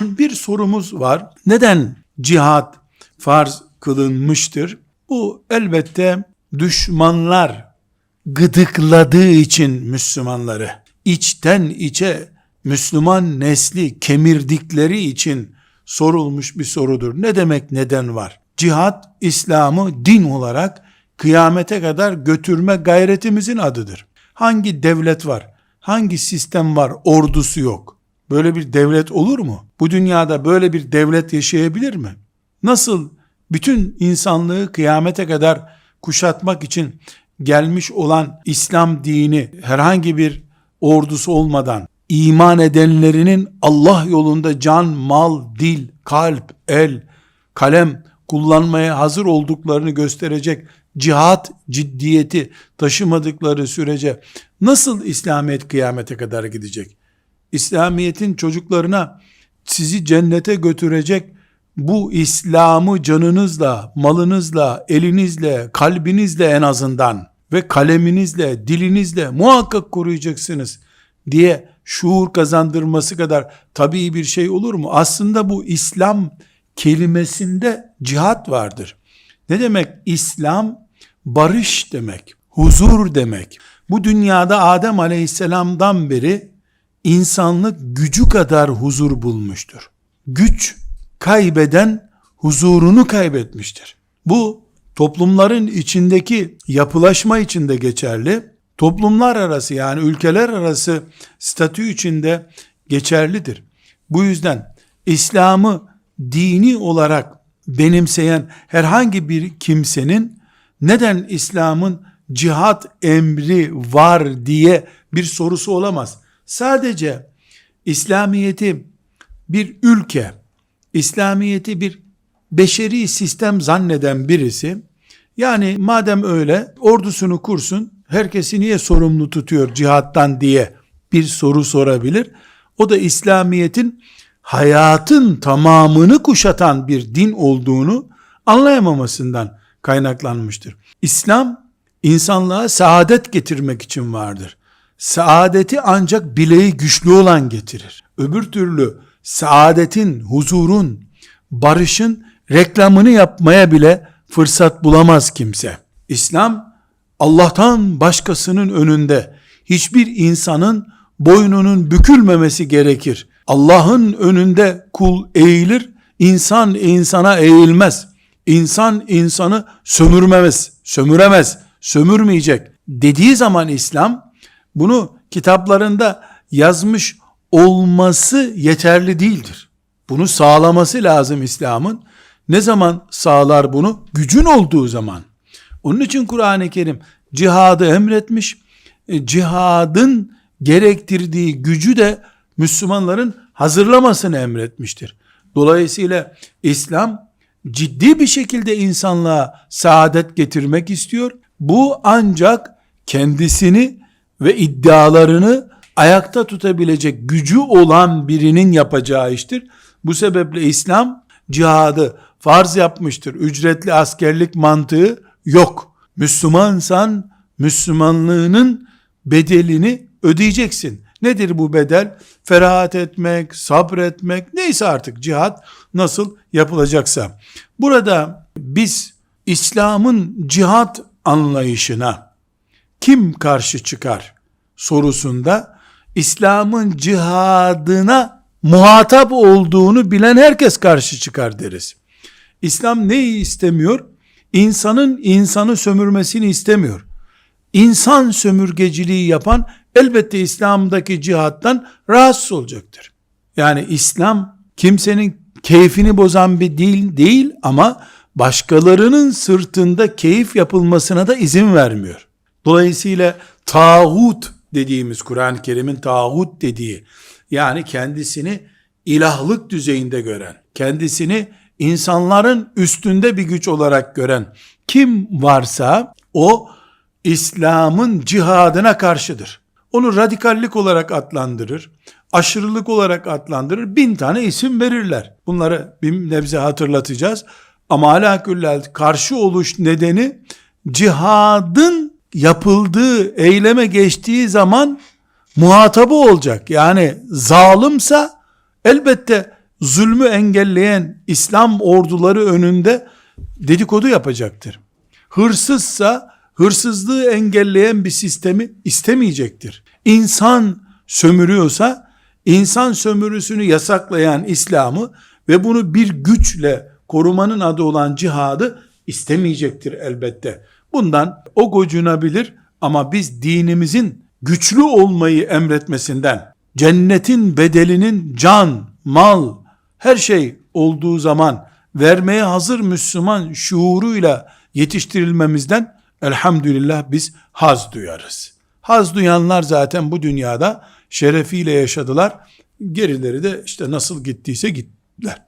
Bir sorumuz var. Neden cihat farz kılınmıştır? Bu elbette düşmanlar gıdıkladığı için Müslümanları, içten içe Müslüman nesli kemirdikleri için sorulmuş bir sorudur. Ne demek neden var? Cihat, İslam'ı din olarak kıyamete kadar götürme gayretimizin adıdır. Hangi devlet var? Hangi sistem var? Ordusu yok. Böyle bir devlet olur mu? Bu dünyada böyle bir devlet yaşayabilir mi? Nasıl bütün insanlığı kıyamete kadar kuşatmak için gelmiş olan İslam dini herhangi bir ordusu olmadan iman edenlerinin Allah yolunda can, mal, dil, kalp, el, kalem kullanmaya hazır olduklarını gösterecek cihat ciddiyeti taşımadıkları sürece nasıl İslamiyet kıyamete kadar gidecek? İslamiyet'in çocuklarına sizi cennete götürecek bu İslam'ı canınızla, malınızla, elinizle, kalbinizle en azından ve kaleminizle, dilinizle muhakkak koruyacaksınız diye şuur kazandırması kadar tabii bir şey olur mu? Aslında bu İslam kelimesinde cihat vardır. Ne demek İslam? Barış demek, huzur demek. Bu dünyada Adem Aleyhisselam'dan beri insanlık gücü kadar huzur bulmuştur. Güç kaybeden huzurunu kaybetmiştir. Bu toplumların içindeki yapılaşma içinde geçerli. Toplumlar arası yani ülkeler arası statü içinde geçerlidir. Bu yüzden İslam'ı dini olarak benimseyen herhangi bir kimsenin neden İslam'ın cihat emri var diye bir sorusu olamaz. Sadece İslamiyeti bir ülke, İslamiyeti bir beşeri sistem zanneden birisi, yani madem öyle ordusunu kursun, herkesi niye sorumlu tutuyor cihattan diye bir soru sorabilir. O da İslamiyet'in hayatın tamamını kuşatan bir din olduğunu anlayamamasından kaynaklanmıştır. İslam insanlığa saadet getirmek için vardır. Saadeti ancak bileği güçlü olan getirir. Öbür türlü saadetin, huzurun, barışın reklamını yapmaya bile fırsat bulamaz kimse. İslam Allah'tan başkasının önünde hiçbir insanın boynunun bükülmemesi gerekir. Allah'ın önünde kul eğilir, insan insana eğilmez. İnsan insanı sömürmemez, sömüremez, sömürmeyecek dediği zaman İslam bunu kitaplarında yazmış olması yeterli değildir. Bunu sağlaması lazım İslam'ın. Ne zaman sağlar bunu? Gücün olduğu zaman. Onun için Kur'an-ı Kerim cihadı emretmiş. E, cihadın gerektirdiği gücü de Müslümanların hazırlamasını emretmiştir. Dolayısıyla İslam ciddi bir şekilde insanlığa saadet getirmek istiyor. Bu ancak kendisini ve iddialarını ayakta tutabilecek gücü olan birinin yapacağı iştir. Bu sebeple İslam cihadı farz yapmıştır. Ücretli askerlik mantığı yok. Müslümansan Müslümanlığının bedelini ödeyeceksin. Nedir bu bedel? Ferahat etmek, sabretmek, neyse artık cihat nasıl yapılacaksa. Burada biz İslam'ın cihat anlayışına kim karşı çıkar sorusunda İslam'ın cihadına muhatap olduğunu bilen herkes karşı çıkar deriz. İslam neyi istemiyor? İnsanın insanı sömürmesini istemiyor. İnsan sömürgeciliği yapan elbette İslam'daki cihattan rahatsız olacaktır. Yani İslam kimsenin keyfini bozan bir dil değil ama başkalarının sırtında keyif yapılmasına da izin vermiyor. Dolayısıyla tağut dediğimiz Kur'an-ı Kerim'in tağut dediği yani kendisini ilahlık düzeyinde gören, kendisini insanların üstünde bir güç olarak gören kim varsa o İslam'ın cihadına karşıdır. Onu radikallik olarak adlandırır, aşırılık olarak adlandırır, bin tane isim verirler. Bunları bir nebze hatırlatacağız. Ama alaküllel karşı oluş nedeni cihadın yapıldığı eyleme geçtiği zaman muhatabı olacak. Yani zalimsa elbette zulmü engelleyen İslam orduları önünde dedikodu yapacaktır. Hırsızsa hırsızlığı engelleyen bir sistemi istemeyecektir. İnsan sömürüyorsa insan sömürüsünü yasaklayan İslam'ı ve bunu bir güçle korumanın adı olan cihadı istemeyecektir elbette. Bundan o gocunabilir ama biz dinimizin güçlü olmayı emretmesinden, cennetin bedelinin can, mal, her şey olduğu zaman vermeye hazır Müslüman şuuruyla yetiştirilmemizden elhamdülillah biz haz duyarız. Haz duyanlar zaten bu dünyada şerefiyle yaşadılar. Gerileri de işte nasıl gittiyse gittiler.